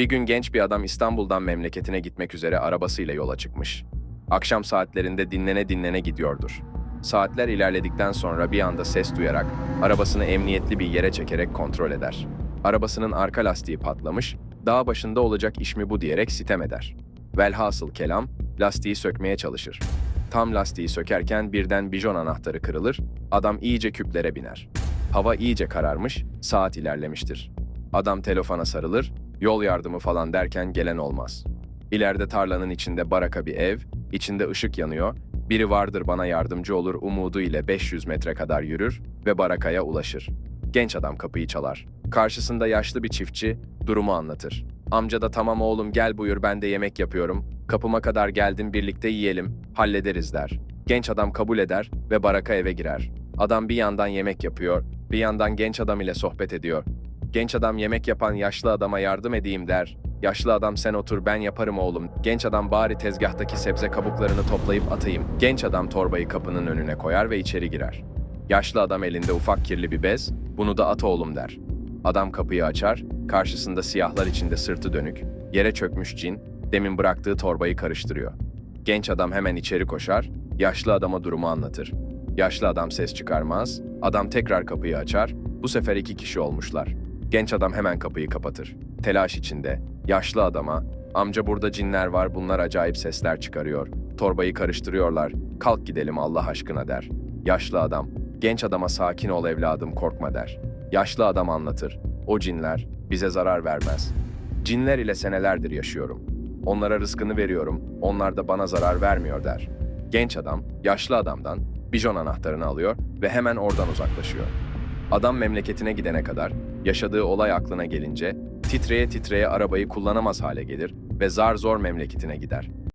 Bir gün genç bir adam İstanbul'dan memleketine gitmek üzere arabasıyla yola çıkmış. Akşam saatlerinde dinlene dinlene gidiyordur. Saatler ilerledikten sonra bir anda ses duyarak arabasını emniyetli bir yere çekerek kontrol eder. Arabasının arka lastiği patlamış, dağ başında olacak iş mi bu diyerek sitem eder. Velhasıl kelam, lastiği sökmeye çalışır. Tam lastiği sökerken birden bijon anahtarı kırılır, adam iyice küplere biner. Hava iyice kararmış, saat ilerlemiştir. Adam telefona sarılır, yol yardımı falan derken gelen olmaz. İleride tarlanın içinde baraka bir ev, içinde ışık yanıyor, biri vardır bana yardımcı olur umudu ile 500 metre kadar yürür ve barakaya ulaşır. Genç adam kapıyı çalar. Karşısında yaşlı bir çiftçi durumu anlatır. Amca da tamam oğlum gel buyur ben de yemek yapıyorum. Kapıma kadar geldim birlikte yiyelim, hallederiz der. Genç adam kabul eder ve baraka eve girer. Adam bir yandan yemek yapıyor, bir yandan genç adam ile sohbet ediyor. Genç adam yemek yapan yaşlı adama yardım edeyim der. Yaşlı adam sen otur ben yaparım oğlum. Genç adam bari tezgahtaki sebze kabuklarını toplayıp atayım. Genç adam torbayı kapının önüne koyar ve içeri girer. Yaşlı adam elinde ufak kirli bir bez, bunu da at oğlum der. Adam kapıyı açar, karşısında siyahlar içinde sırtı dönük, yere çökmüş cin, demin bıraktığı torbayı karıştırıyor. Genç adam hemen içeri koşar, yaşlı adama durumu anlatır. Yaşlı adam ses çıkarmaz, adam tekrar kapıyı açar, bu sefer iki kişi olmuşlar. Genç adam hemen kapıyı kapatır. Telaş içinde, yaşlı adama, amca burada cinler var bunlar acayip sesler çıkarıyor, torbayı karıştırıyorlar, kalk gidelim Allah aşkına der. Yaşlı adam, genç adama sakin ol evladım korkma der. Yaşlı adam anlatır, o cinler bize zarar vermez. Cinler ile senelerdir yaşıyorum. Onlara rızkını veriyorum, onlar da bana zarar vermiyor der. Genç adam, yaşlı adamdan bijon anahtarını alıyor ve hemen oradan uzaklaşıyor. Adam memleketine gidene kadar yaşadığı olay aklına gelince titreye titreye arabayı kullanamaz hale gelir ve zar zor memleketine gider.